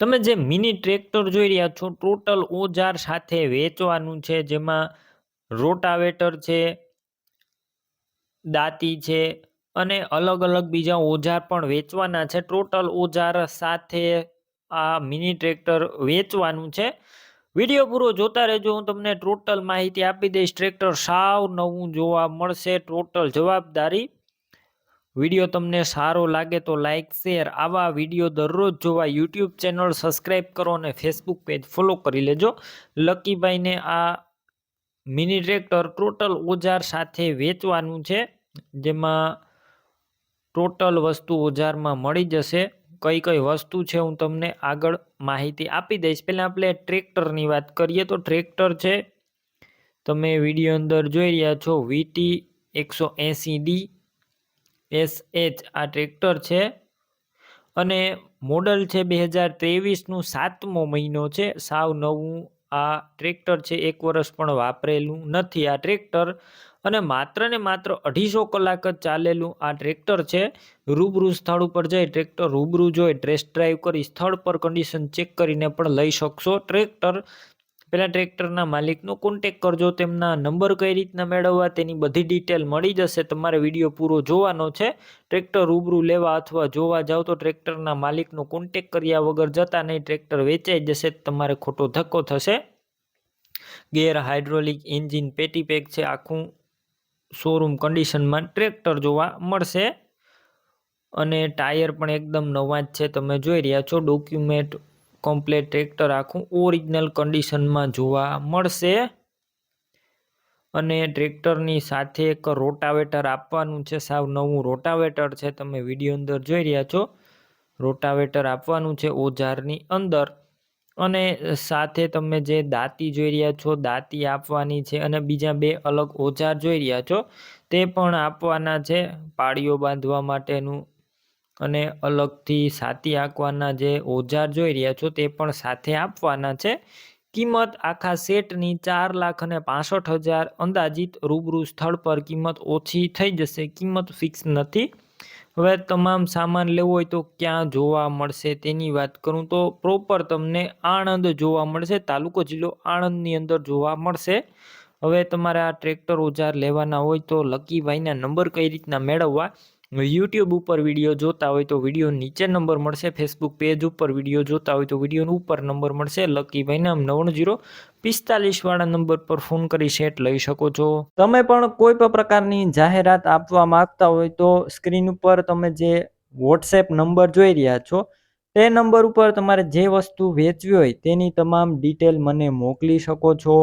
તમે જે mini tractor જોઈ રહ્યા છો, ટોટલ ઓજાર સાથે વેચવાનું છે, જેમાં રોટાવેટર છે, દાંતી છે અને અલગ અલગ બીજા ઓજાર પણ વેચવાના છે. ટોટલ ઓજાર સાથે આ મિની ટ્રેક્ટર વેચવાનું છે. વીડિયો પૂરો જોતા રહેજો, હું તમને ટોટલ માહિતી આપી દઈશ. ટ્રેક્ટર સાવ નવું જોવા મળશે. ટોટલ જવાબદારી વીડિયો તમને સારો લાગે તો લાઇક શેર આવા વીડિયો દરરોજ જોવા યુટ્યુબ ચેનલ સબસ્ક્રાઈબ કરો અને ફેસબુક પેજ ફોલો કરી લેજો. લકીભાઈને આ મિની ટ્રેક્ટર ટોટલ ઓજાર સાથે વેચવાનું છે, જેમાં ટોટલ વસ્તુ ઓજારમાં મળી જશે. કઈ કઈ વસ્તુ છે હું તમને આગળ માહિતી આપી દઈશ. પહેલાં આપણે ટ્રેક્ટરની વાત કરીએ તો ટ્રેક્ટર છે. તમે વીડિયો અંદર જોઈ રહ્યા છો વીટી એકસો એંસી ડી એસ એચ આ ટ્રેક્ટર છે. અને મોડલ છે બે હજાર ત્રેવીસનું સાતમો મહિનો છે. સાવ નવું આ ટ્રેક્ટર છે. એક વર્ષ પણ વાપરેલું નથી આ ટ્રેક્ટર. અને માત્ર ને માત્ર અઢીસો કલાક જ ચાલેલું આ ટ્રેક્ટર છે. રૂબરૂ સ્થળ ઉપર જઈ ટ્રેક્ટર રૂબરૂ જોઈ ટેસ્ટ ડ્રાઈવ કરી સ્થળ પર કન્ડિશન ચેક કરીને પણ લઈ શકશો. ટ્રેક્ટર પહેલાં ટ્રેક્ટરના માલિકનો કોન્ટેક કરજો, તેમના નંબર કઈ રીતના મેળવવા, તેની બધી ડિટેલ મળી જશે. તમારે વીડિયો પૂરો જોવાનો છે. ટ્રેક્ટર રૂબરૂ લેવા અથવા જોવા જાઓ તો ટ્રેક્ટરના માલિકનો કોન્ટેક કર્યા વગર જતા નહીં. ટ્રેક્ટર વેચાઈ જશે તમારે ખોટો ધક્કો થશે. ગેર હાઇડ્રોલિક એન્જિન પેટી પેક છે. આખું શોરૂમ કન્ડિશનમાં ટ્રેક્ટર જોવા મળશે. અને ટાયર પણ એકદમ નવા જ છે. તમે જોઈ રહ્યા છો ડોક્યુમેન્ટ કમ્પ્લેટ ટ્રેક્ટર આખું ઓરિજિનલ કન્ડિશનમાં જોવા મળશે. અને ટ્રેક્ટરની સાથે એક રોટાવેટર આપવાનું છે. સાવ નવું રોટાવેટર છે. તમે વીડિયો અંદર જોઈ રહ્યા છો. રોટાવેટર આપવાનું છે ઓજારની અંદર. અને સાથે તમે જે દાંતી જોઈ રહ્યા છો, દાંતી આપવાની છે અને બીજા બે અલગ ઓજાર જોઈ રહ્યા છો. તે પણ આપવાના છે. પાળીઓ બાંધવા માટેનું અને અલગથી સાતી આંકવાના જે ઓજાર જોઈ રહ્યા છો તે પણ સાથે આપવાના છે. કિંમત આખા સેટની ચાર લાખ અને પાસઠ હજાર અંદાજિત રૂબરૂ સ્થળ પર કિંમત ઓછી થઈ જશે. કિંમત ફિક્સ નથી. હવે તમામ સામાન લેવો હોય તો ક્યાં જોવા મળશે તેની વાત કરું તો પ્રોપર તમને આણંદ જોવા મળશે. તાલુકો જિલ્લો આણંદની અંદર જોવા મળશે. હવે તમારે આ ટ્રેક્ટર ઓજાર લેવાના હોય તો લકીભાઈના નંબર કઈ રીતના મેળવવા યુટ્યુબ ઉપર વીડિયો જોતા હોય તો વીડિયો નીચે નંબર મળશે ફેસબુક પેજ ઉપર વીડિયો જોતા હોય તો વીડિયો ઉપર નંબર મળશે. લકીભાઈ નામ નવ્વાણું જીરો પિસ્તાલીસવાળા નંબર પર ફોન કરી સેટ લઈ શકો છો. તમે પણ કોઈ પણ પ્રકારની જાહેરાત આપવા માંગતા હોય તો સ્ક્રીન ઉપર તમે જે વોટ્સએપ નંબર જોઈ રહ્યા છો, તે નંબર ઉપર તમારે જે વસ્તુ વેચવી હોય તેની તમામ ડિટેલ મને મોકલી શકો છો.